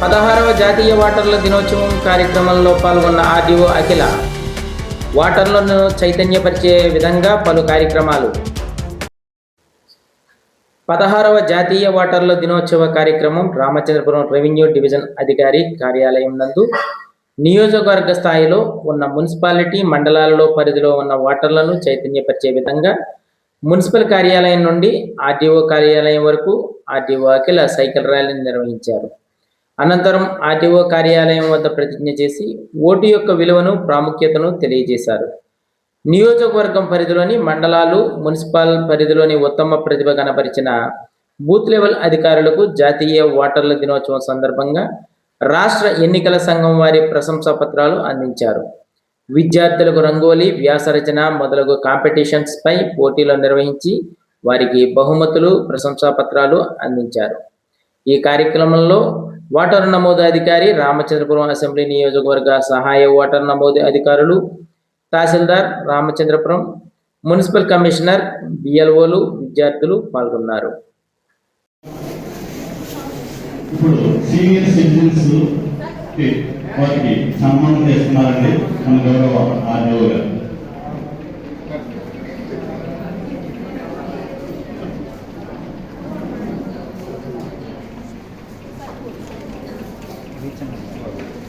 పదహారవ జాతీయ వాటర్ల దినోత్సవం కార్యక్రమంలో పాల్గొన్న ఆర్డీఓ అఖిల. వాటర్లను చైతన్యపరిచే విధంగా పలు కార్యక్రమాలు. పదహారవ జాతీయ వాటర్ల దినోత్సవ కార్యక్రమం రామచంద్రపురం రెవెన్యూ డివిజన్ అధికారి కార్యాలయం నందు నియోజకవర్గ స్థాయిలో ఉన్న మున్సిపాలిటీ మండలాలలో పరిధిలో ఉన్న వాటర్లను చైతన్యపరిచే విధంగా మున్సిపల్ కార్యాలయం నుండి ఆర్డీఓ కార్యాలయం వరకు ఆర్డీఓ అఖిల సైకిల్ ర్యాలీని నిర్వహించారు. అనంతరం ఆర్టీఓ కార్యాలయం వద్ద ప్రతిజ్ఞ చేసి ఓటు యొక్క విలువను ప్రాముఖ్యతను తెలియజేశారు. నియోజకవర్గం పరిధిలోని మండలాలు మున్సిపల్ పరిధిలోని ఉత్తమ ప్రతిభ కనపరిచిన బూత్ లెవెల్ అధికారులకు జాతీయ ఓటర్ల దినోత్సవం సందర్భంగా రాష్ట్ర ఎన్నికల సంఘం వారి ప్రశంసా పత్రాలు అందించారు. విద్యార్థులకు రంగోలీ వ్యాసరచన మొదలగు కాంపిటీషన్స్పై పోటీలు నిర్వహించి వారికి బహుమతులు ప్రశంసా పత్రాలు అందించారు. ఈ కార్యక్రమంలో ఓటరు నమోదు అధికారి రామచంద్రపురం అసెంబ్లీ నియోజకవర్గ సహాయ ఓటర్ నమోదు అధికారులు తహసీల్దార్ రామచంద్రపురం మున్సిపల్ కమిషనర్ బిఎల్ఓలు విద్యార్థులు పాల్గొన్నారు. ఇప్పుడు సీనియర్ సిటిజన్స్ సన్మానం చేస్తున్నారండి మన గౌరవ ఆర్డీఓ గారు. eğitim.